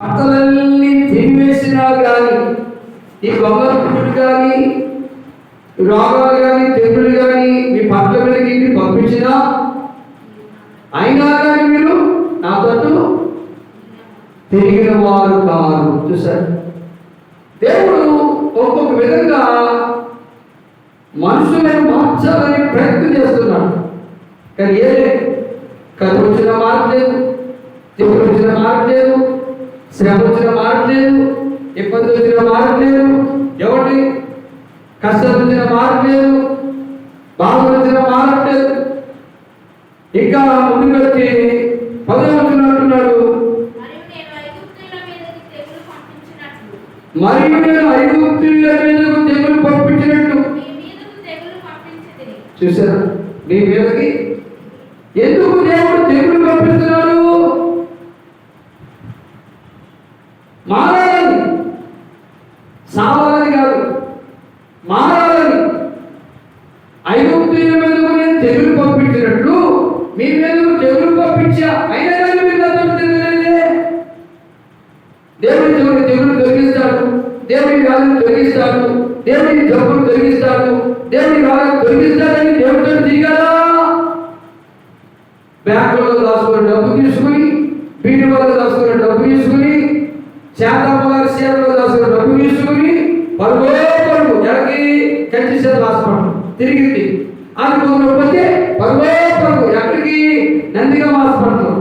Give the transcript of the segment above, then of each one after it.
భర్తలన్నీ తిరివేసినా కానీ ఈ గొంగళపుడు కానీ రోగాలు కానీ తెగులు కానీ మీ పట్ల మీదకి ఇంటికి పంపించినా అయినా కానీ మీరు నా తట్టు తిరిగిన వారు కాదు చూసారు దేవుడు ఒక్కొక్క విధంగా మనుషులను మార్చాలని ప్రయత్నం చేస్తున్నాడు. కానీ ఏ కథ వచ్చిన మారట్లేదు తెగులు వచ్చిన మారట్లేదు శ్రమ వచ్చిన మారట్లేదు ఇబ్బంది వచ్చిన మారట్లేదు ఎవరి కష్టం వచ్చిన మారట్లేదు బాధ వచ్చిన మారట్లేదు. ఇంకా ముందుకొచ్చి పదవి అంటున్నాడు. మరియు నేను ఐగుప్తుల మీదకు తెగులు పంపించినట్టు. చూసారా? మీ మీదకి? ఎందుకు దేవుడు తెగులు పంపిస్తున్నాడు? మారాలని. సావాలని కాదు మారాలని. ఐగుప్తుల మీదకు నేను తెగులు పంపించినట్లు మీ మీదకు తెగులు పంపించా. అయినా కానీ మీరు నాతో దేవుడి దేవుడి తెగులు తొలగిస్తాడు. దేవుడి వ్యాధులు తొలగిస్తాడు. దేవుడి జబ్బులు తొలగిస్తాడు. దేవుడి వ్యాధులు తొలగిస్తాడని దేవుడితో దిగాలా బ్యాంకులో దాచుకున్న డబ్బు తీసుకుని బీడి వల్ల దాచుకున్న డబ్బు తీసుకుని శాతమ్మ సేవలో దాచుకున్న డబ్బు తీసుకుని పరుగో పరుగు కంచి చేత హాస్పిటల్ తిరిగింది అది పోతే పరుగో పరుగు ఎక్కడికి నందిగా హాస్పిటల్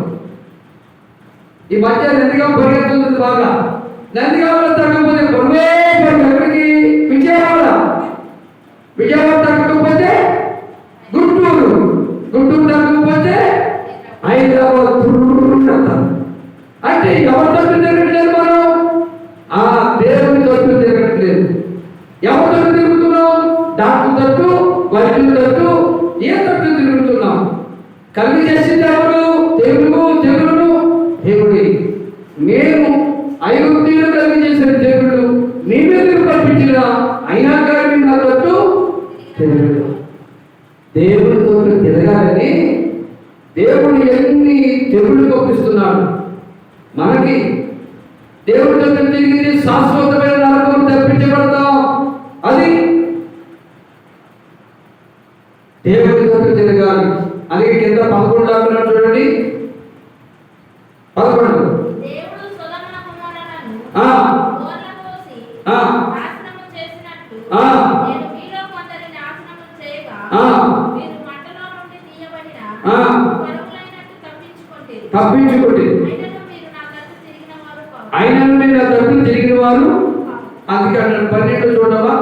ఈ మధ్య నందిగా పరిగెత్తుతుంది బాగా. నందిగాంలో తగ్గకపోతే ఎక్కడికి విజయవాడ. విజయవాడ తగ్గకపోతే కలిగి చేసింది ఎవరు తెలుగు తెలుగును దేవుడి మేము ఐగుప్తీయులు కలిగి చేసిన దేవుడు నీ మీద పంపించిన అయినా కానీ నా తట్టు దేవుడితో తిరగాలని దేవుడు ఎన్ని తెగులు పంపిస్తున్నాడు మనకి దేవుడితో తిరిగి శాశ్వతమైన నరకం తప్పించబడతాం. అది దేవుడితో తిరగాలి. అందుకే కింద పదకొండు అంటున్నాడు చూడండి. పదకొండు. నేను. తప్పించుకోండి అయినను మీరు నా తట్టు తిరిగిన వారు కాదు. ఆయన నుండి నా తప్పు తిరిగిన వారు అందుకే అన్నాడు పన్నెండు చూడవా?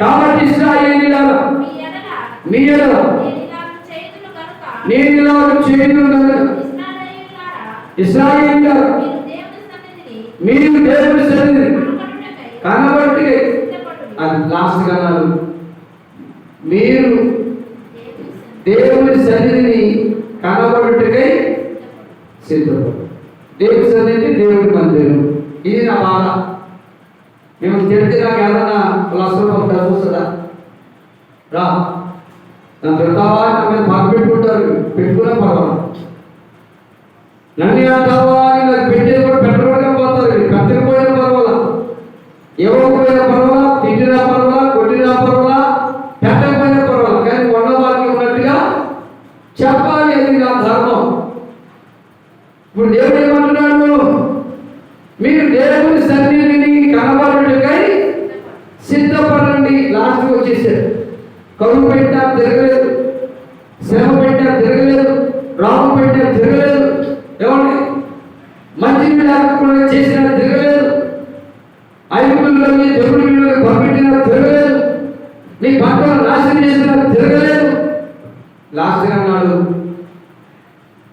కాబట్టి ఇస్రాయేలీలారా మీ ఎడల మీ ఎడల నేను ఇలాగ చేయుదును కనుక నేను ఇలా చేయను ఇస్రాయేల్ మీరు దేవుని సన్నిధి కాబట్టి అది లాస్ట్ కన్నాను మీరు దేవుని సన్నిధిని కనబడుటకై సిద్ధపడుడి. సిద్ధపడు. దేవుని సన్నిధి దేవుడి మందిరం. ఇది నా బాధ. మేము తిడితే నాకు ఏదన్నా క్లాసులో పంపుతా చూస్తుందా రా. నన్ను పెడతావా నా మీద ఇప్పుడు దేవుడు ఏమంటున్నాడు? మీరు దేవుని సన్నిధిని కనబడుటకై సిద్ధపడండి లాస్ట్ వచ్చేసాడు. కరువు పెట్టా తిరగలేదు శ్రమ పెట్టా తిరగలేదు రాము పెట్టా తిరగలేదు ఏమండి మంచి లేకుండా చేసినా తిరగలేదు ఐదుగురిలో మీ దేవుడి మీద పంపించినా తిరగలేదు మీ పంటను నాశనం చేసినా తిరగలేదు లాస్ట్ అన్నాడు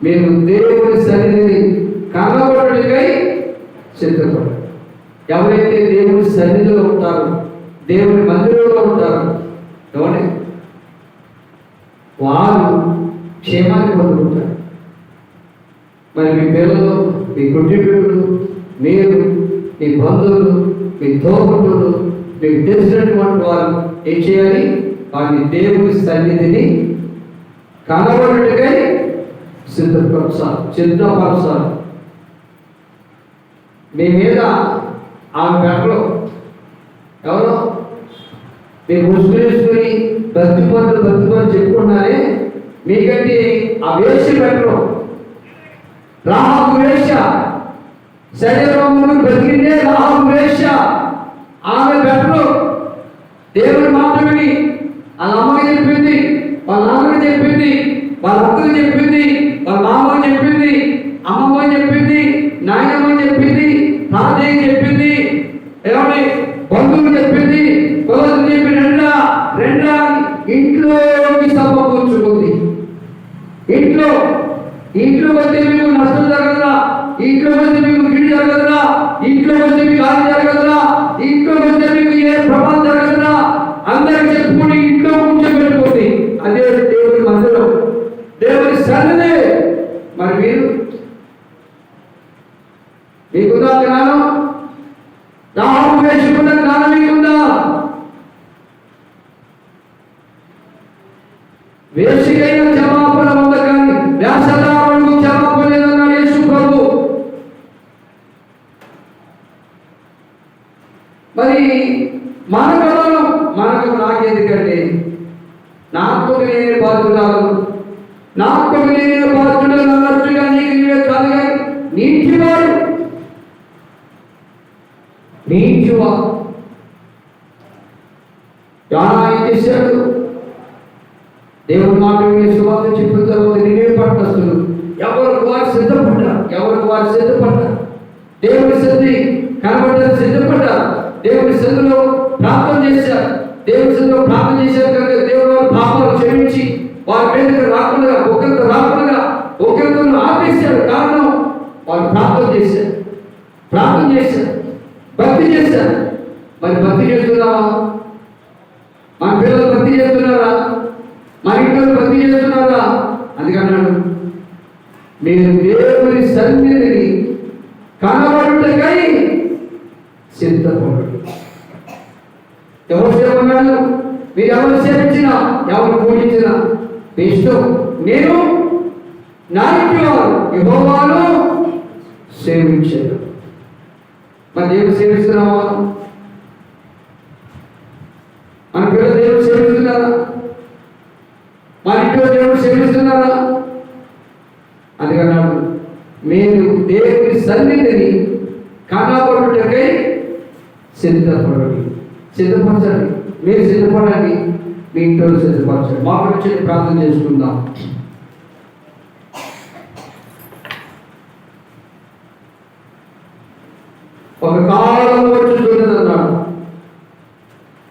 మీరు దేవుని సన్నిధిని కనబడుటకై సిద్ధపడు ఎవరైతే దేవుని సన్నిధిలో ఉంటారో దేవుని మందిరంలో ఉంటారు. ఎవరి? వారు క్షేమాన్ని పొందుకుంటారు. మరి మీ పిల్లలు మీ కుటుంబీకులు మీరు మీ బంధువులు మీ తోబుట్టులు మీకు తెలిసినటువంటి వారు ఏం చేయాలి? వారిని దేవుని సన్నిధిని కనబడుటకై సిద్ధపరచాలి సిద్ధపరచాలి. మీ మీద ఆమె పెట్టలు ఎవరో? మీరు ముసుగులేసుకుని బతిపంతులు బతిపని చెప్పుకున్నారే మీకంటే ఆ వేష పెట్టడం రాహకు వేష శరీరమును బ్రతికిందే రాహకు వేష ఆమె పెట్టడం దేవుని మాట విని వాళ్ళ అమ్మకి చెప్పింది వాళ్ళ నాన్నకి చెప్పింది వాళ్ళ అక్కకు చెప్పింది వాళ్ళ మామకి చెప్పింది అమ్మమ్మ చెప్పింది నాయనమ్మ చెప్పింది తాతయ్య చెప్పింది ఏమని బంధువులు చెప్పింది కులసులు చెప్పి రెండా రెండా ఇంట్లోకి సమకూర్చుకుంది ఇంట్లో ఇంట్లో వస్తే మీకు నష్టం జరగదురా ఇంట్లో వస్తే మీకు కీడు జరగదురా ఇంట్లో వస్తే మీకు హాని జరగదురా ఇంట్లో వస్తే మీకు ఏ ప్రమాదం జరగదురా అందరికి చెప్పుకుని ఇంట్లో కూర్చోబెట్టుకోండి అదే దేవుని మందిరం దేవుని సన్నిధి మరి మీరు మీకుందా జ్ఞానం రాహు వేసుకున్న జ్ఞానం మీకుందా వేసికైన క్షమాపణ ఉంది కానీ వ్యాసదారులకు క్షమాపణ లేదన్నాడు యేసు ప్రభు? మరి మన మనకలను మనకు నాకెందుకంటే నాకు నేనే బాధ్యురాలు నాకు నేనే బాధ్యుడు అన్నట్టుగా నీకు నీవే కాదు కానీ నీటివాడు నీటివా యానా ఏం చేశాడు? దేవుడు మాట విని సువార్త చెప్పిన తర్వాత నేనే పట్టస్తులు ఎవరికి వారు సిద్ధపడ్డారు? ఎవరికి వారు సిద్ధపడ్డారు? దేవుడి సిద్ధి కనబడ్డారు సిద్ధపడ్డారు. దేవుడి సిద్ధిలో ప్రార్థన చేశారు. దేవుడి సిద్ధిలో ప్రార్థన చేశారు కనుక దేవుడు వారి పాపాలు క్షమించి వారి మీదకి రాకుండా ఒకరితో రాకుండా ఒకరితో ఆపేశారు. కారణం వారు ప్రార్థన చేశారు. ప్రార్థన చేశారు. భక్తి చేశారు. మరి భక్తి చేస్తున్నావా? మన పిల్లలు భక్తి చేస్తారు మన ఇంట్లో ప్రతి చేస్తున్నారా అందుకన్నాడు మీరు దేవుని సన్నిధిని కనబడుటకై సిద్ధపడు ఎవరు సేవన్నాడు మీరు ఎవరు సేవించినా ఎవరు పూజించినా? మీ ఇష్టం నేను నా ఇంటి వారు సేవించాను. మరి దేవుడు సేవిస్తున్నావా మన పిల్లలు దేవుడు సేవిస్తున్నారా మన ఇంట్లో చేస్తున్నారా సేవిస్తున్నారా అందుకన్నాడు మీరు దేవుని సన్నిధిని కనబడుటకై సిద్ధపడండి. సిద్ధపరచండి. మీరు సిద్ధపడండి. మీ ఇంట్లో సిద్ధపరచండి. మా గురించి ప్రార్థన చేసుకుందాం. ఒక కాలం వచ్చి చూడదన్నాడు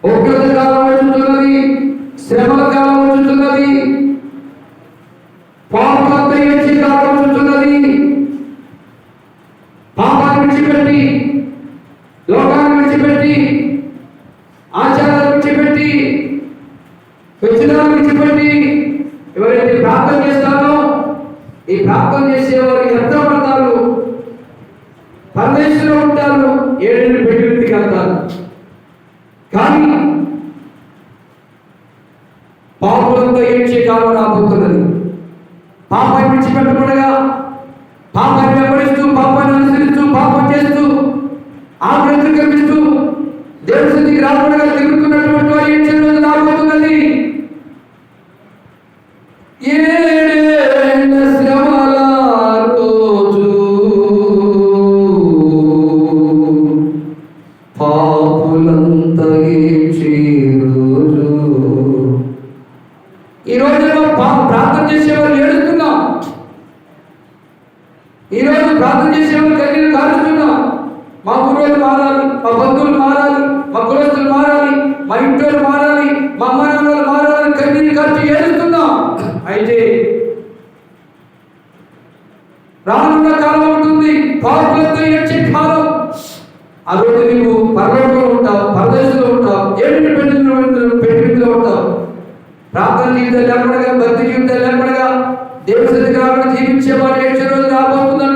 ఉగ్రత కాలం వచ్చుతున్నది శ్రమల కాలం వచ్చుతున్నది పాపంతో ఏడ్చే కాలం వచ్చుతున్నది పాపాన్ని విడిచిపెట్టి లోకాన్ని విడిచిపెట్టి ఆచారాలు విడిచిపెట్టి విచ్చనాలు విడిచిపెట్టి ఎవరైతే ప్రార్థన చేస్తారో ఈ ప్రార్థన చేసేవారు ఎంత పడతారు. పరదేశంలో ఉంటారు. ఏడేళ్ళు పెట్టి ఇంటికి వెళ్తారు. కానీ పాపులంతో ఏడ్చే కాలం రాబోతున్నది. పాప విడిచిపెట్టకుండా పాపాన్ని వెంబడిస్తూ పాపాన్ని అనుసరిస్తూ పాపం చేస్తూ ఆగ్రహం కల్పిస్తూ దేవుడి స్థితికి రాకుండా తిరుగుతున్నటువంటి వారు ఏం రోజు ప్రార్థన చేసేవాళ్ళు కలిగిన కారుస్తున్నాం మా ఊరోళ్ళు మారాలి మా బంధువులు మారాలి మా కులస్తులు మారాలి మా ఇంట్లో మారాలి మా అమ్మ నాన్నలు మారాలని కన్నీరు కార్చి ఏడుస్తున్నాం. అయితే రానున్న కాలం ఉంటుంది పాపులతో ఏడ్చే కాలం. ఆ రోజు నీవు పర్వతంలో ఉంటావు పరదేశంలో ఉంటావు ఏడు పెట్టిలో పెట్టిలో ఉంటావు. ప్రార్థన జీవితం లేకుండా భక్తి జీవితం లేకుండా దేవుడి సన్నిధి జీవించే వారు ఏడ్చే రోజు రాబోతుందంట